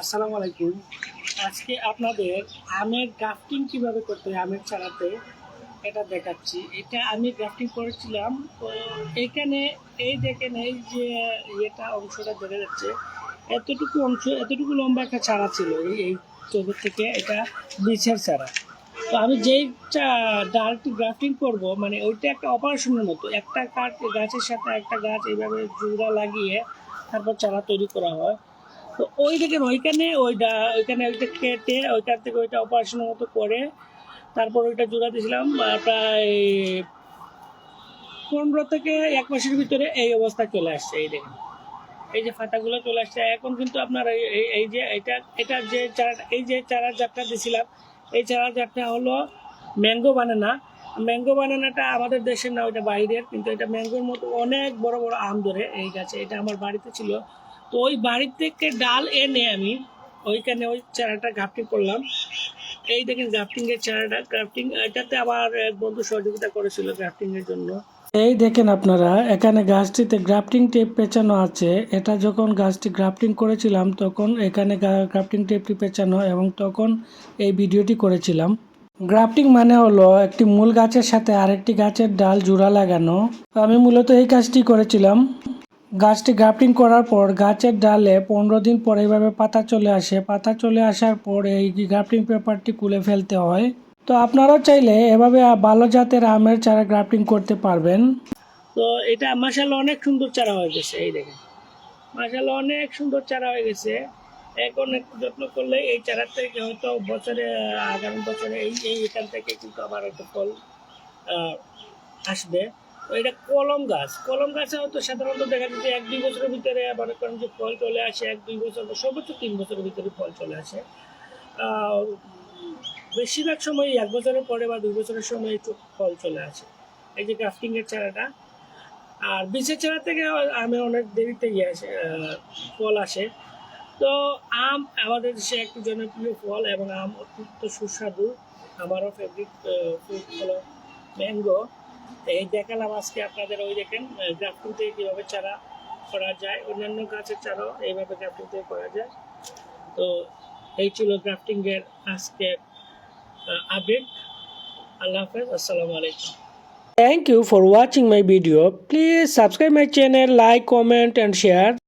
আসসালামু আলাইকুম। আজকে আপনাদের আমের গ্রাফটিং কীভাবে করতে হয়, আমের চারাতে, এটা দেখাচ্ছি। এটা আমি গ্রাফটিং করেছিলাম। এখানে এই দেখেন, এই যে ইয়েটা অংশটা ধরে যাচ্ছে, এতটুকু অংশ, এতটুকু লম্বা একটা চারা ছিল এই চোখের থেকে, এটা বিছের চারা। তো আমি যেই ডালটি গ্রাফটিং করব মানে ওইটা একটা অপারেশনের মতো, একটা কাঠ গাছের সাথে একটা গাছ এইভাবে জোড়া লাগিয়ে তারপর চারা তৈরি করা হয়। তো ওই দেখেন ওইখানে ওইটা ওইখানে ওইটা কেটে ওইখান থেকে ওইটা অপারেশনের মতো করে তারপর ওইটা জোড়া দিয়েছিলাম প্রায় পনেরো থেকে এক মাসের ভিতরে এই অবস্থা চলে আসছে, এই দেখেন। এই যে ফাটাগুলো চলে আসছে, এখন কিন্তু আপনার এই, এই- এই যে এটা এটা যে চারা, এই যে চারা জাতটা দিয়েছিলাম এই চারা জাতটা হলো ম্যাঙ্গো বানানা। ম্যাঙ্গো বানানাটা আমাদের দেশের না, ওইটা বাইরের, কিন্তু এটা ম্যাঙ্গোর মতো অনেক বড় বড় আম ধরে এই গাছে, এটা আমার বাড়িতে ছিল। তো ওই বাড়ির থেকে ডাল এনে আমি ওইখানে ওই চারাটা গ্রাফটিং করলাম। এই দেখেন গ্রাফটিং এর চারাটা গ্রাফটিং এটাতে আমার এক বন্ধু সহযোগিতা করেছিল গ্রাফটিং এর জন্য। এই দেখেন আপনারা, এখানে গাছটিতে গ্রাফটিং টেপ পেঁচানো আছে। এটা যখন গাছটি গ্রাফটিং করেছিলাম, তখন এখানে গ্রাফটিং টেপটি পেঁচানো এবং তখন এই ভিডিওটি করেছিলাম। গ্রাফটিং মানে হলো একটি মূল গাছের সাথে আরেকটি গাছের ডাল জোড়া লাগানো। আমি মূলত এই কাজটি করেছিলাম। গাছটি গ্রাফটিং করার পর গাছের ডালে পনেরো দিন পর এইভাবে পাতা চলে আসে। পাতা চলে আসার পর এই গ্রাফটিং পেপারটি খুলে ফেলতে হয়। তো আপনারাও চাইলে এভাবে ভালো জাতের আমের চারা গ্রাফটিং করতে পারবেন। তো এটা মাসাল অনেক সুন্দর চারা হয়ে গেছে, এই দেখেন। মাসাল অনেক সুন্দর চারা হয়ে গেছে। এখন একটু যত্ন করলে এই চারা থেকে হয়তো বছরে, আগামী বছরে এই এই এখান থেকে কিন্তু আবার একটা ফল আসবে। এটা কলম গাছ। কলম গাছে হয়তো সাধারণত দেখা যাচ্ছে এক, দুই বছরের ভিতরে মনে করেন যে ফল চলে আসে, এক, দুই বছর সর্বোচ্চ তিন বছরের ভিতরে ফল চলে আসে। বেশিরভাগ সময় এক বছরের পরে বা দুই বছরের সময় একটু ফল চলে আসে। এই যে গ্রাফটিং এর চারাটা। আর বিশের চারা থেকে আমি অনেক দেরিতে ইয়ে আসে ফল আসে। তো আম আমাদের দেশে একটি জনপ্রিয় ফল এবং আম অত্যন্ত সুস্বাদু। আমারও ফেভারিট ফ্রুট হলো ম্যাঙ্গো এই দেখালাম আজকে আপনাদের ওই দেখেন গ্রাফটিং কীভাবে চারা করা যায় অন্যান্য গাছের চারাও এইভাবে গ্রাফটিং থেকে করা যায় তো এই ছিল গ্রাফটিংয়ের আজকে আপডেট আল্লাহ হাফেজ আসসালামু আলাইকুম Thank you for watching my video. Please subscribe my channel, like, comment and share.